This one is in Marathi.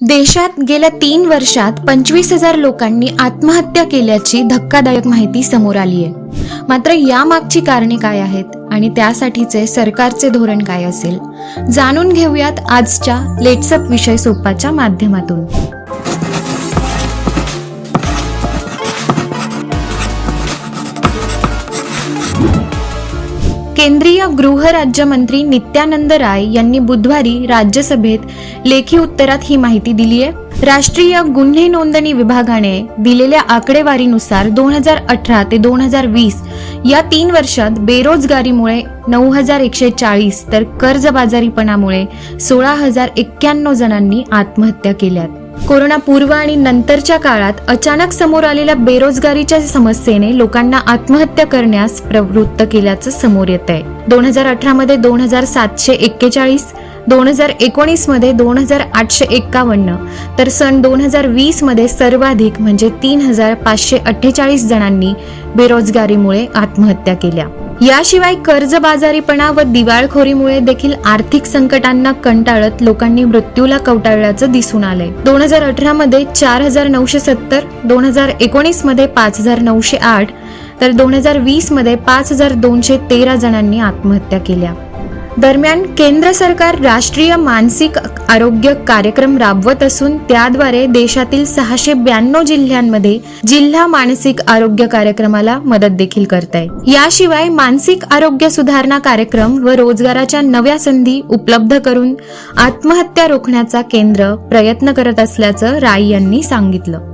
देशात गेल्या तीन वर्षात पंचवीस हजार लोकांनी आत्महत्या केल्याची धक्कादायक माहिती समोर आली आहे. मात्र यामागची कारणे काय आहेत आणि त्यासाठीचे सरकारचे धोरण काय असेल जाणून घेऊयात आजच्या लेट्सअप विषय सोपाच्या माध्यमातून. केंद्रीय गृहराज्यमंत्री नित्यानंद राय यांनी बुधवारी राज्यसभेत लेखी उत्तरात ही माहिती दिली आहे. राष्ट्रीय गुन्हे नोंदणी विभागाने दिलेल्या आकडेवारीनुसार दोन हजार अठरा ते दोन हजार वीस या तीन वर्षात बेरोजगारीमुळे नऊ हजार एकशे चाळीस तर कर्जबाजारीपणामुळे सोळा हजार एक्क्याण्णव जणांनी आत्महत्या केल्यात. कोरोना पूर्व आणि नंतरच्या काळात अचानक समोर आलेल्या बेरोजगारीच्या समस्येने लोकांना आत्महत्या करण्यास प्रवृत्त केल्याचं समोर येत आहे. दोन हजार अठरा मध्ये दोन हजार सातशे एक्केचाळीस दोन हजार एकोणीसमध्ये दोन हजार आठशे एक्कावन्न तर सन दोन हजार वीसमध्ये सर्वाधिक म्हणजे तीन हजार पाचशे अठ्ठेचाळीस जणांनी बेरोजगारीमुळे आत्महत्या केल्या. याशिवाय कर्जबाजारीपणा व दिवाळखोरीमुळे देखील आर्थिक संकटांना कंटाळत लोकांनी मृत्यूला कवटाळल्याचं दिसून आलंय. दोन हजार अठरा मध्ये चार हजार नऊशे सत्तर दोन हजार एकोणीसमध्ये पाच हजार नऊशे आठ तर दोन हजार वीसमध्ये पाच हजार दोनशे तेरा जणांनी आत्महत्या केल्या. दरम्यान केंद्र सरकार राष्ट्रीय मानसिक आरोग्य कार्यक्रम राबवत असून त्याद्वारे देशातील सहाशे ब्याण्णव जिल्ह्यांमध्ये जिल्हा मानसिक आरोग्य कार्यक्रमाला मदत देखील करत आहे याशिवाय मानसिक आरोग्य सुधारणा कार्यक्रम व रोजगाराच्या नव्या संधी उपलब्ध करून आत्महत्या रोखण्याचा केंद्र प्रयत्न करत असल्याचं राय यांनी सांगितलं.